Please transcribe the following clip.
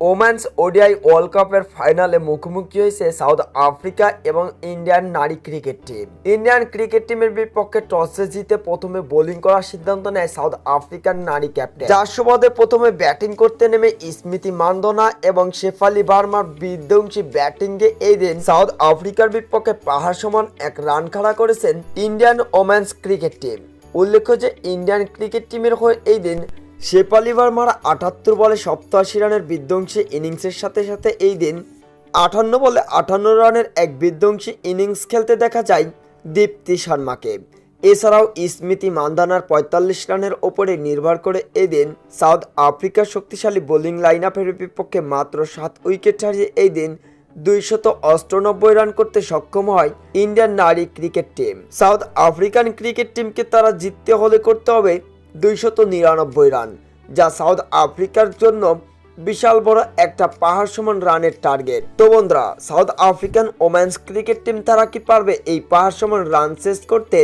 Woman's ODI world কাপের ফাইনালে মুখোমুখি হয়েছে সাউথ আফ্রিকা এবং ইন্ডিয়ান নারী ক্রিকেট টিম। ইন্ডিয়ান ক্রিকেট টিমের বিপক্ষে টসে জিতে প্রথমে বোলিং করার সিদ্ধান্ত নেয় সাউথ আফ্রিকার নারী ক্যাপ্টেন। যার সুবাদে প্রথমে ব্যাটিং করতে নেমে স্মৃতি মান্দনা এবং শেফালি বার্মার বিধ্বংসী ব্যাটিংয়ে এই দিন সাউথ আফ্রিকার বিপক্ষে পাহাড় সমান এক রান খাড়া করেছেন ইন্ডিয়ান ওম্যান্স ক্রিকেট টিম। উল্লেখ্য যে ইন্ডিয়ান ক্রিকেট টিমের হয়ে এই দিন শেপালি ভার্মার আটাত্তর বলে সপ্তাশি রানের বিধ্বংসী ইনিংসের সাথে সাথে এই দিন আটান্ন বলে আটান্ন রানের এক বিধ্বংসী ইনিংস খেলতে দেখা যায় দীপ্তি শর্মাকে। এছাড়াও স্মৃতি মান্দানার পঁয়তাল্লিশ রানের ওপরে নির্ভর করে এদিন সাউথ আফ্রিকার শক্তিশালী বোলিং লাইন আপের বিপক্ষে মাত্র সাত উইকেট হারিয়ে এই দিন দুইশত অষ্টানব্বই রান করতে সক্ষম হয় ইন্ডিয়ান নারী cricket team. South African cricket টিমকে তারা জিততে হলে করতে হবে দুইশত নিরানব্বই রান, যা সাউথ আফ্রিকার জন্য বিশাল বড় একটা পাহাড় সমান রানের টার্গেট। তো বন্ধুরা, South African women's cricket team তারা কি পারবে এই পাহাড় সমান রান শেষ করতে?